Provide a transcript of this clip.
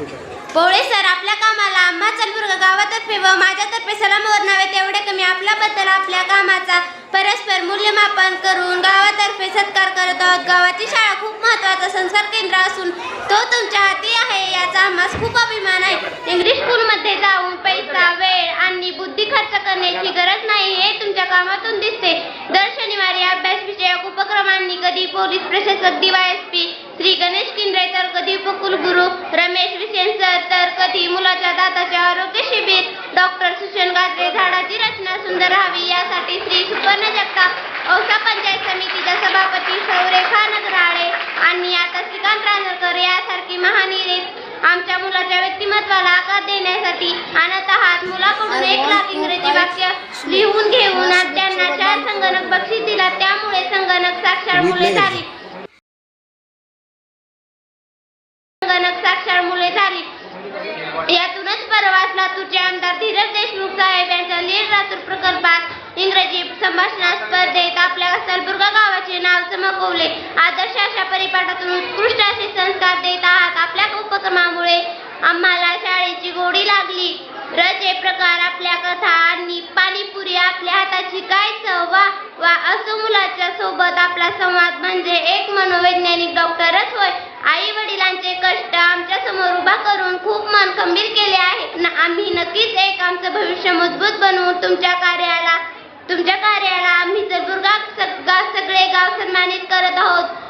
पोळे सर आपल्या कामाला आम्हा चलबुर्ग गावातर्फे व माझ्यातर्फे सलाम वर्णावे तेवढे कमी आपल्याबद्दल आपल्या कामाचा परस्पर मूल्यमापन करून गावातर्फे सत्कार करत आहोत. गावाची शाळा खूप महत्त्वाचा संस्कार केंद्र असून तो तुमच्या हाती आहे याचा आम्हास खूप अभिमान आहे. इंग्लिश स्कूलमध्ये जाऊन पैसा वेळ आणि बुद्धी खर्च करण्याची गरज नाही हे तुमच्या कामातून दिसते. दर शनिवारी अभ्यास विषयक उपक्रमांनी कधी पोलीस प्रशासक डीवायएसपी श्री गणेश किंद्रे तर कधी उपकुल रमेश विसेन सर तर कधी मुलाच्या दाताचे आरोग्य शिबिर. डॉक्टर सुशन गाजरे झाडाची रचना सुंदर राहावी यासाठी श्री सुपर्ण जगताप औसा पंचायत समितीच्या सभापती सौरेखा नगराळे आणि आता श्रीकांत रानरकर यासारखी महानिरे आमच्या मुलाच्या व्यक्तिमत्वाला आकार देण्यासाठी आणत आहात मुलाकडून एक लाख इंग्रजी वाक्य लिहून घेऊन त्यांना चार संगणक बक्षीस दिला. त्यामुळे संगणक साक्षर मुले झाली संगणक साक्षर मुले झाली यातूनच परवाच लातूरचे आमदार धीरज देशमुख साहेब यांच्या लीड लातूर प्रकल्पात इंग्रजी संभाषणा स्पर्धेत आपल्या सलबुर्गा गावाचे नाव चमकवले. आदर्श अशा परिपाठातून उत्कृष्ट असे संस्कार देत आहात. आपल्या उपक्रमामुळे आम्हाला शाळेची गोडी लागली. रचे प्रकार आपल्या कथा आणि पाणीपुरी आपल्या हाताची काय चव वा वा असो मुलाच्या सोबत आपला संवाद म्हणजे एक मनोवैज्ञानिक डॉक्टरच होय. आई वडिलांचे कष्ट आमच्यासमोर उभा करून खूप मन खंबीर केले. आम्ही नक्कीच एक आमचं भविष्य मजबूत बनवून तुमच्या कार्याला तुमच्या कार्याला आम्ही जर दुर्गा सगळे गाव सन्मानित करत आहोत